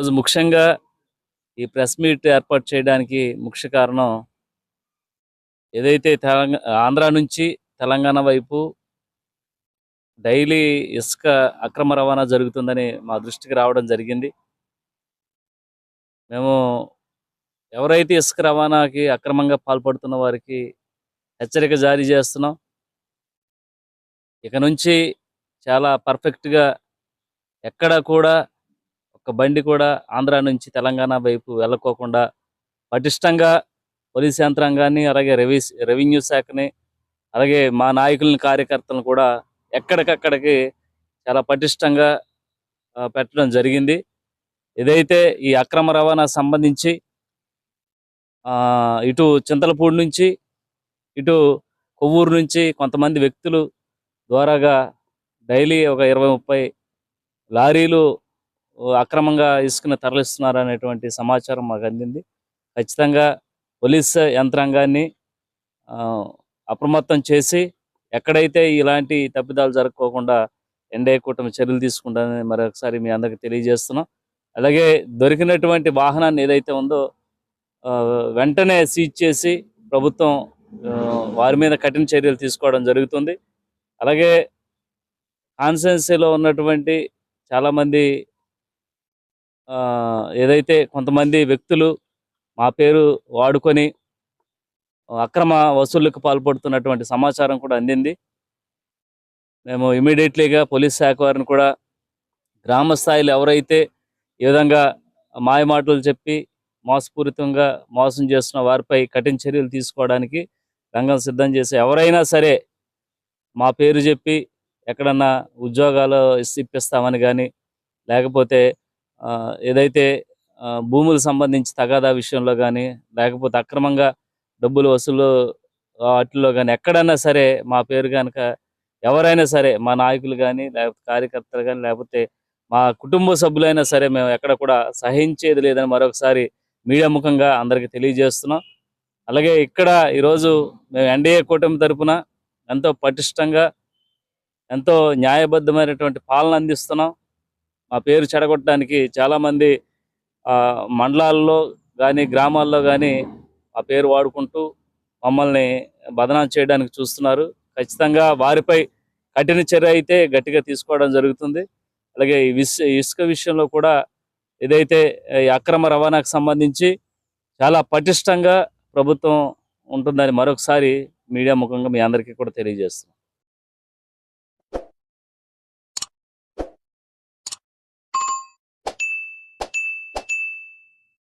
రోజు ముఖ్యంగా ఈ ప్రెస్ మీట్ ఏర్పాటు చేయడానికి ముఖ్య కారణం ఏదైతే తెలంగాణ ఆంధ్ర నుంచి తెలంగాణ వైపు డైలీ ఇసుక అక్రమ రవాణా జరుగుతుందని మా దృష్టికి రావడం జరిగింది. మేము ఎవరైతే ఇసుక రవాణాకి అక్రమంగా పాల్పడుతున్న వారికి హెచ్చరిక జారీ చేస్తున్నాం. ఇక నుంచి చాలా పర్ఫెక్ట్గా ఎక్కడ కూడా ఒక బండి కూడా ఆంధ్ర నుంచి తెలంగాణ వైపు వెళ్ళకోకుండా పటిష్టంగా పోలీస్ యంత్రాంగాన్ని అలాగే రెవీ రెవెన్యూ శాఖని అలాగే మా నాయకులని కార్యకర్తలను కూడా ఎక్కడికక్కడికి చాలా పటిష్టంగా పెట్టడం జరిగింది. ఏదైతే ఈ అక్రమ రవాణా సంబంధించి ఇటు చింతలపూడి నుంచి ఇటు కొవ్వూరు నుంచి కొంతమంది వ్యక్తులు ద్వారాగా డైలీ ఒక ఇరవై ముప్పై లారీలు అక్రమంగా ఇసుకను తరలిస్తున్నారు అనేటువంటి సమాచారం మాకు అందింది. ఖచ్చితంగా పోలీస్ యంత్రాంగాన్ని ఆ, అప్రమత్తం చేసి ఎక్కడైతే ఇలాంటి తప్పిదాలు జరుపుకోకుండా ఎన్డీఏ కూటమి చర్యలు తీసుకుంటానని మరొకసారి మీ అందరికి తెలియజేస్తున్నాం. అలాగే దొరికినటువంటి వాహనాన్ని ఏదైతే ఉందో ఆ, వెంటనే సీజ్ చేసి ప్రభుత్వం వారి మీద కఠిన చర్యలు తీసుకోవడం జరుగుతుంది. అలాగే కాన్స్టెన్సీలో ఉన్నటువంటి చాలామంది ఏదైతే కొంతమంది వ్యక్తులు మా పేరు వాడుకొని అక్రమ వసూళ్ళకు పాల్పడుతున్నటువంటి సమాచారం కూడా అందింది. మేము ఇమీడియట్లీగా పోలీస్ శాఖ వారిని కూడా గ్రామ స్థాయిలో ఎవరైతే ఈ విధంగా మాయమాటలు చెప్పి మోసపూరితంగా మోసం చేస్తున్న వారిపై కఠిన చర్యలు తీసుకోవడానికి రంగం సిద్ధం చేసి ఎవరైనా సరే మా పేరు చెప్పి ఎక్కడన్నా ఉద్యోగాలు ఇప్పిస్తామని కానీ లేకపోతే ఏదైతే భూములు భూములకు సంబంధించి తగాదా విషయంలో కానీ లేకపోతే అక్రమంగా డబ్బులు వసూలు వాటిల్లో కానీ ఎక్కడైనా సరే మా పేరు కనుక ఎవరైనా సరే మా నాయకులు కానీ లేకపోతే కార్యకర్తలు కానీ లేకపోతే మా కుటుంబ సభ్యులైనా సరే మేము ఎక్కడ కూడా సహించేది లేదని మరొకసారి మీడియా ముఖంగా అందరికీ తెలియజేస్తున్నాం. అలాగే ఇక్కడ ఈరోజు మేము ఎన్డీఏ కూటమి తరఫున ఎంతో పటిష్టంగా ఎంతో న్యాయబద్ధమైనటువంటి పాలన అందిస్తున్నాం. మా పేరు చెడగొట్టడానికి చాలామంది ఆ, మండలాల్లో కానీ గ్రామాల్లో కానీ ఆ పేరు వాడుకుంటూ మమ్మల్ని బదనాం చేయడానికి చూస్తున్నారు. ఖచ్చితంగా వారిపై కఠిన చర్య అయితే గట్టిగా తీసుకోవడం జరుగుతుంది. అలాగే విస్ ఇసుక విషయంలో కూడా ఏదైతే ఈ అక్రమ రవాణాకు సంబంధించి చాలా పటిష్టంగా ప్రభుత్వం ఉంటుందని మరొకసారి మీడియా ముఖంగా మీ అందరికీ కూడా తెలియజేస్తున్నాం.